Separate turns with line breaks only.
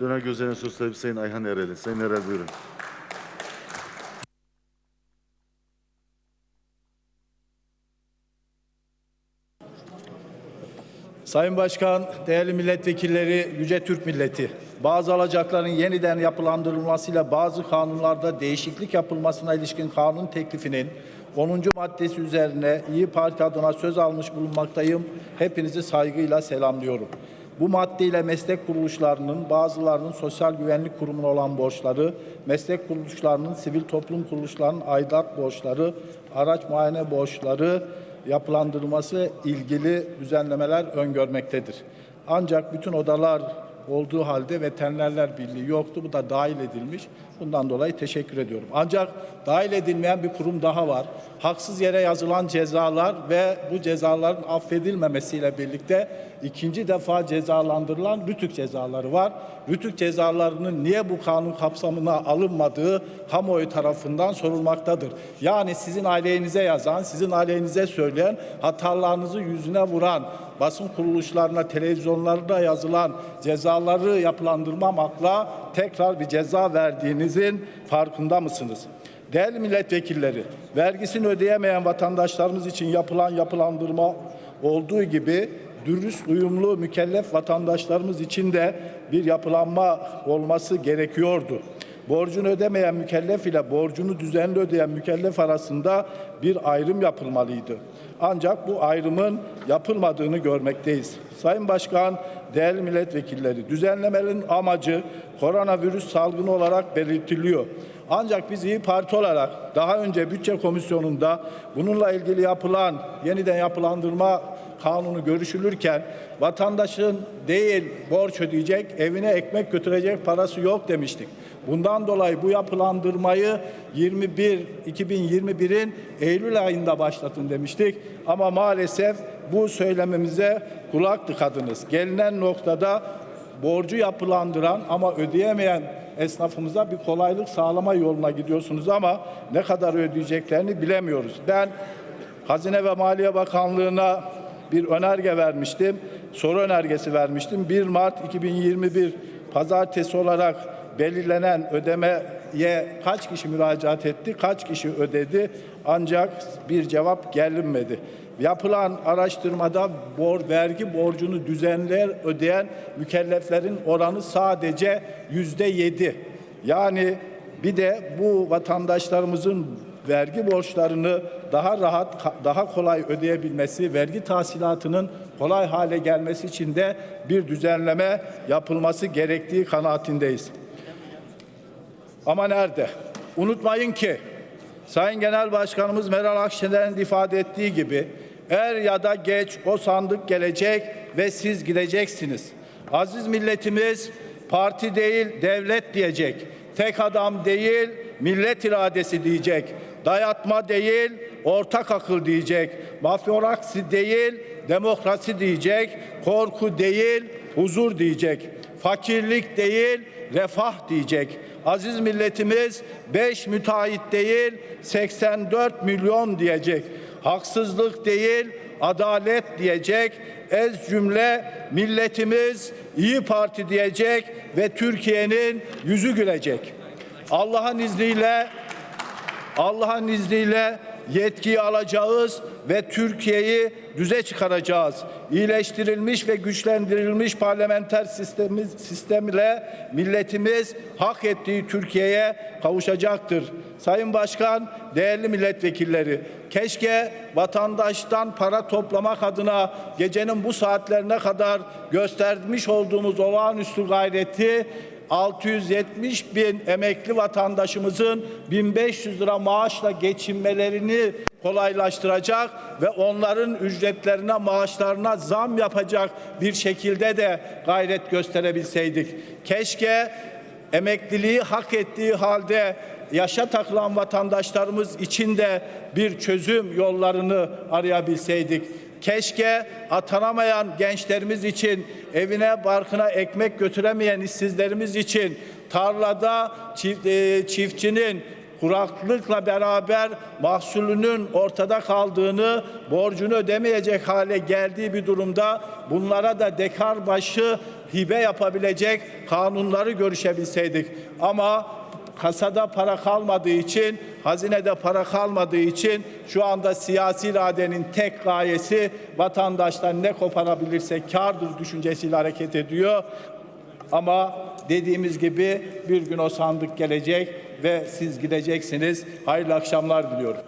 Döner gözlerine söz sahibi Sayın Ayhan Erel'in. Sayın Erel buyurun.
Sayın Başkan, değerli milletvekilleri, Yüce Türk milleti, bazı alacakların yeniden yapılandırılmasıyla bazı kanunlarda değişiklik yapılmasına ilişkin kanun teklifinin 10. maddesi üzerine İyi Parti adına söz almış bulunmaktayım. Hepinizi saygıyla selamlıyorum. Bu maddeyle meslek kuruluşlarının bazılarının sosyal güvenlik kurumuna olan borçları, meslek kuruluşlarının sivil toplum kuruluşlarının aidat borçları, araç muayene borçları, yapılandırılması ilgili düzenlemeler öngörmektedir. Ancak bütün odalar olduğu halde Veterinerler Birliği yoktu. Bu da dahil edilmiş. Bundan dolayı teşekkür ediyorum. Ancak dahil edilmeyen bir kurum daha var. Haksız yere yazılan cezalar ve bu cezaların affedilmemesiyle birlikte ikinci defa cezalandırılan rütük cezaları var. Rütük cezalarının niye bu kanun kapsamına alınmadığı kamuoyu tarafından sorulmaktadır. Yani sizin ailenize yazan, sizin ailenize söyleyen, hatalarınızı yüzüne vuran, basın kuruluşlarına, televizyonlarda yazılan cezaları yapılandırmamakla tekrar bir ceza verdiğinizin farkında mısınız? Değerli milletvekilleri, vergisini ödeyemeyen vatandaşlarımız için yapılan yapılandırma olduğu gibi dürüst, uyumlu, mükellef vatandaşlarımız için de bir yapılanma olması gerekiyordu. Borcunu ödemeyen mükellef ile borcunu düzenli ödeyen mükellef arasında bir ayrım yapılmalıydı. Ancak bu ayrımın yapılmadığını görmekteyiz. Sayın Başkan, değerli milletvekilleri, düzenlemenin amacı koronavirüs salgını olarak belirtiliyor. Ancak biz İyi Parti olarak daha önce bütçe komisyonunda bununla ilgili yapılan yeniden yapılandırma kanunu görüşülürken vatandaşın değil borç ödeyecek, evine ekmek götürecek parası yok demiştik. Bundan dolayı bu yapılandırmayı 21 2021'in Eylül ayında başlatın demiştik. Ama maalesef bu söylememize kulak tıkadınız. Gelinen noktada borcu yapılandıran ama ödeyemeyen esnafımıza bir kolaylık sağlama yoluna gidiyorsunuz ama ne kadar ödeyeceklerini bilemiyoruz. Ben Hazine ve Maliye Bakanlığı'na bir önerge vermiştim. Soru önergesi vermiştim. 1 Mart 2021 pazartesi olarak belirlenen ödemeye kaç kişi müracaat etti, kaç kişi ödedi ancak bir cevap gelinmedi. Yapılan araştırmada bor, vergi borcunu düzenler ödeyen mükelleflerin oranı sadece yüzde yedi. Yani bir de bu vatandaşlarımızın vergi borçlarını daha rahat, daha kolay ödeyebilmesi, vergi tahsilatının kolay hale gelmesi için de bir düzenleme yapılması gerektiği kanaatindeyiz. Ama nerede? Unutmayın ki Sayın Genel Başkanımız Meral Akşener'in ifade ettiği gibi er ya da geç o sandık gelecek ve siz gideceksiniz. Aziz milletimiz parti değil devlet diyecek. Tek adam değil millet iradesi diyecek. Dayatma değil ortak akıl diyecek. Mafyoraksi değil demokrasi diyecek. Korku değil huzur diyecek. Fakirlik değil refah diyecek. Aziz milletimiz 5 müteahhit değil 84 milyon diyecek. Haksızlık değil adalet diyecek. Ez cümle milletimiz iyi Parti diyecek ve Türkiye'nin yüzü gülecek. Allah'ın izniyle Allah'ın izniyle yetkiyi alacağız ve Türkiye'yi düze çıkaracağız. İyileştirilmiş ve güçlendirilmiş parlamenter sistemimiz, sistem ile milletimiz hak ettiği Türkiye'ye kavuşacaktır. Sayın Başkan, değerli milletvekilleri, keşke vatandaştan para toplamak adına gecenin bu saatlerine kadar göstermiş olduğumuz olağanüstü gayreti 670 bin emekli vatandaşımızın 1500 lira maaşla geçinmelerini kolaylaştıracak ve onların ücretlerine, maaşlarına zam yapacak bir şekilde de gayret gösterebilseydik. Keşke emekliliği hak ettiği halde yaşa takılan vatandaşlarımız için de bir çözüm yollarını arayabilseydik. Keşke atanamayan gençlerimiz için, evine barkına ekmek götüremeyen işsizlerimiz için, tarlada çift, e, çiftçinin kuraklıkla beraber mahsulünün ortada kaldığını, borcunu ödemeyecek hale geldiği bir durumda bunlara da dekar başı hibe yapabilecek kanunları görüşebilseydik. Ama kasada para kalmadığı için, hazinede para kalmadığı için şu anda siyasi iradenin tek gayesi vatandaştan ne koparabilirse kardır düşüncesiyle hareket ediyor. Ama dediğimiz gibi bir gün o sandık gelecek ve siz gideceksiniz. Hayırlı akşamlar diliyorum.